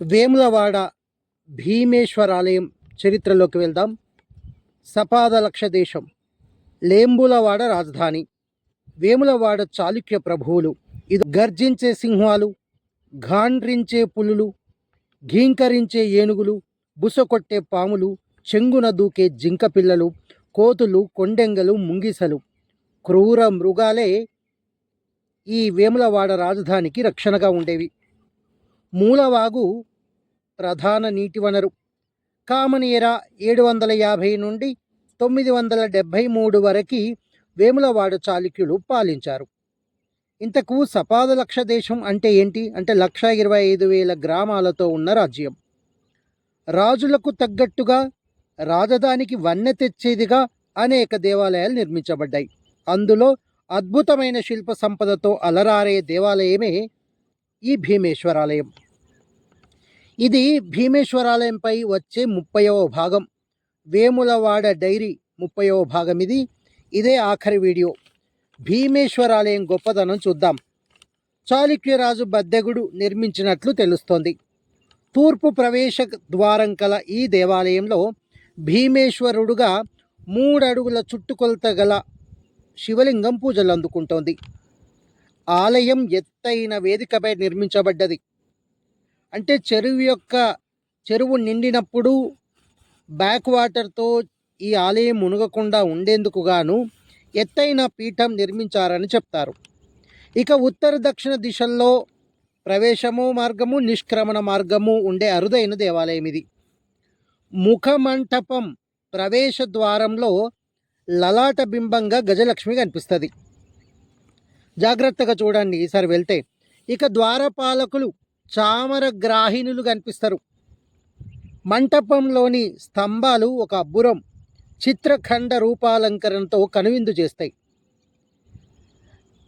వేములవాడ భీమేశ్వర ఆలయం చరిత్రలోకి వెళ్దాం. సపాదలక్ష దేశం లేంబులవాడ రాజధాని. వేములవాడ చాళుక్య ప్రభువులు ఇది గర్జించే సింహాలు ఘాండ్రించే పులులు ఘీంకరించే ఏనుగులు బుసకొట్టే పాములు చెంగున దూకే జింక పిల్లలు కోతులు కొండెంగలు ముంగిసలు. క్రూర మృగాలే ఈ వేములవాడ రాజధానికి రక్షణగా ఉండేవి. మూలవాగు ప్రధాన నీటి వనరు కామనీయర ఏడు వందల యాభై నుండి తొమ్మిది వందల డెబ్భై మూడు వరకు వేములవాడ చాళుక్యులు పాలించారు. ఇంతకు సపాద లక్ష దేశం అంటే ఏంటి? అంటే లక్ష ఇరవై ఐదు వేల గ్రామాలతో ఉన్న రాజ్యం. రాజులకు తగ్గట్టుగా రాజధానికి వన్నె తెచ్చేదిగా అనేక దేవాలయాలు నిర్మించబడ్డాయి. అందులో అద్భుతమైన శిల్ప సంపదతో అలరారే దేవాలయమే ఈ భీమేశ్వరాలయం. ఇది భీమేశ్వరాలయంపై వచ్చే ముప్పైవ భాగం. వేములవాడ డైరీ ముప్పైవ భాగం ఇది. ఇదే ఆఖరి వీడియో. భీమేశ్వరాలయం గొప్పదనం చూద్దాం. చాళుక్యరాజు బద్దెగుడు నిర్మించినట్లు తెలుస్తోంది. తూర్పు ప్రవేశ ద్వారం కల ఈ దేవాలయంలో భీమేశ్వరుడుగా మూడడుగుల చుట్టుకొలత గల శివలింగం పూజలు అందుకుంటోంది ఆలయం ఎత్తైన వేదికపై నిర్మించబడ్డది. అంటే చెరువు యొక్క చెరువు నిండినప్పుడు బ్యాక్ వాటర్తో ఈ ఆలయం మునగకుండా ఉండేందుకు గాను ఎత్తైన పీఠం నిర్మించారని చెప్తారు. ఇక ఉత్తర దక్షిణ దిశల్లో ప్రవేశము మార్గము నిష్క్రమణ మార్గము ఉండే అరుదైన దేవాలయం ఇది. ముఖమంటపం ప్రవేశ ద్వారంలో లలాట బింబంగా గజలక్ష్మి కనిపిస్తుంది. జాగ్రత్తగా చూడండి ఈసారి వెళ్తే. ఇక ద్వారపాలకులు చామర గ్రాహిణులు కనిపిస్తారు. మంటపంలోని స్తంభాలు ఒక అబ్బురం చిత్రఖండ రూపాలంకరణతో కనువిందు చేస్తాయి.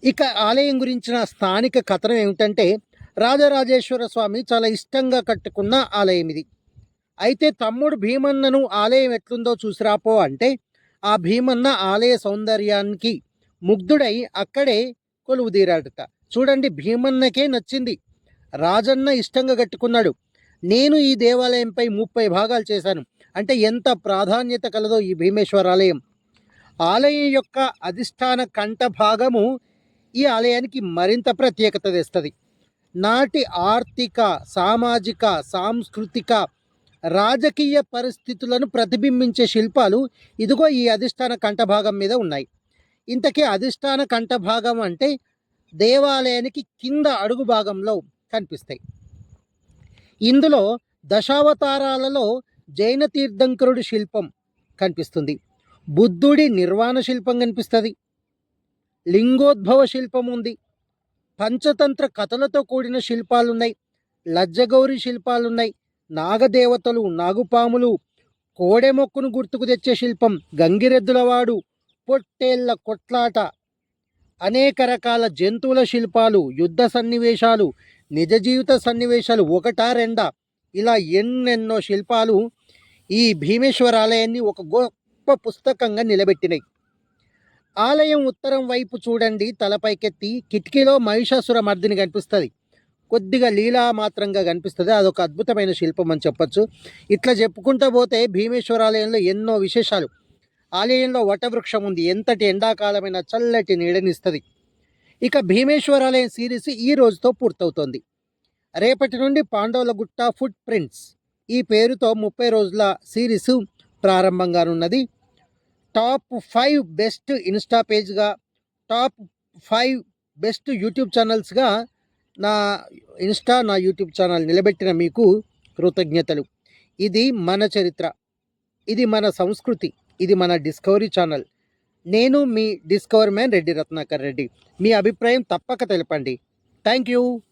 ఇక ఆలయం గురించిన స్థానిక కథనం ఏమిటంటే రాజరాజేశ్వర స్వామి చాలా ఇష్టంగా కట్టుకున్న ఆలయం ఇది. అయితే తమ్ముడు భీమన్నను ఆలయం ఎట్లుందో చూసిరాపో అంటే ఆ భీమన్న ఆలయ సౌందర్యానికి ముగ్ధుడై అక్కడే కొలువుదీరాడట. చూడండి భీమన్నకే నచ్చింది. రాజన్న ఇష్టంగా కట్టుకున్నాడు. నేను ఈ దేవాలయంపై ముప్పై భాగాలు చేశాను. అంటే ఎంత ప్రాధాన్యత కలదో ఈ భీమేశ్వర ఆలయం ఆలయం యొక్క అధిష్టాన కంఠ భాగము ఈ ఆలయానికి మరింత ప్రత్యేకత తెస్తుంది. నాటి ఆర్థిక సామాజిక సాంస్కృతిక రాజకీయ పరిస్థితులను ప్రతిబింబించే శిల్పాలు ఇదిగో ఈ అధిష్టాన కంఠభాగం మీద ఉన్నాయి. ఇంతకీ అధిష్టాన కంఠభాగం అంటే దేవాలయానికి కింద అడుగు భాగంలో కనిపిస్తాయి. ఇందులో దశావతారాలలో జైన తీర్థంకరుడి శిల్పం కనిపిస్తుంది. బుద్ధుడి నిర్వాణ శిల్పం కనిపిస్తుంది. లింగోద్భవ శిల్పం ఉంది. పంచతంత్ర కథలతో కూడిన శిల్పాలున్నాయి. లజ్జగౌరి శిల్పాలున్నాయి. నాగదేవతలు నాగుపాములు కోడె మొక్కును గుర్తుకు తెచ్చే శిల్పం గంగిరెద్దులవాడు పొట్టేళ్ళ కొట్లాట అనేక రకాల జంతువుల శిల్పాలు యుద్ధ సన్నివేశాలు నిజ జీవిత సన్నివేశాలు ఒకటా రెండా? ఇలా ఎన్నెన్నో శిల్పాలు ఈ భీమేశ్వర ఆలయాన్ని ఒక గొప్ప పుస్తకంగా నిలబెట్టినాయి. ఆలయం ఉత్తరం వైపు చూడండి తలపైకెత్తి కిటికీలో మహిషాసుర మర్దిని కనిపిస్తుంది. కొద్దిగా లీలా మాత్రంగా కనిపిస్తుంది. అదొక అద్భుతమైన శిల్పం అని చెప్పొచ్చు. ఇట్లా చెప్పుకుంటూ పోతే భీమేశ్వర ఆలయంలో ఎన్నో విశేషాలు. ఆలయంలో వటవృక్షం ఉంది. ఎంతటి ఎండాకాలమైన చల్లటి నీడనిస్తుంది. ఇక భీమేశ్వరాలయం సిరీస్ ఈ రోజుతో పూర్తవుతోంది. రేపటి నుండి పాండవుల గుట్ట ఫుట్ ప్రింట్స్ ఈ పేరుతో ముప్పై రోజుల సిరీస్ ప్రారంభంగానున్నది. టాప్ ఫైవ్ బెస్ట్ ఇన్స్టా పేజ్గా టాప్ ఫైవ్ బెస్ట్ యూట్యూబ్ ఛానల్స్గా నా ఇన్స్టా నా యూట్యూబ్ ఛానల్ నిలబెట్టిన మీకు కృతజ్ఞతలు. ఇది మన చరిత్ర. ఇది మన సంస్కృతి. ఇది మన డిస్కవరీ ఛానల్ నేను మీ డిస్కవర్ మ్యాన్ రెడ్డి రత్నాకర్ రెడ్డి. మీ అభిప్రాయం తప్పక తెలపండి. Thank you.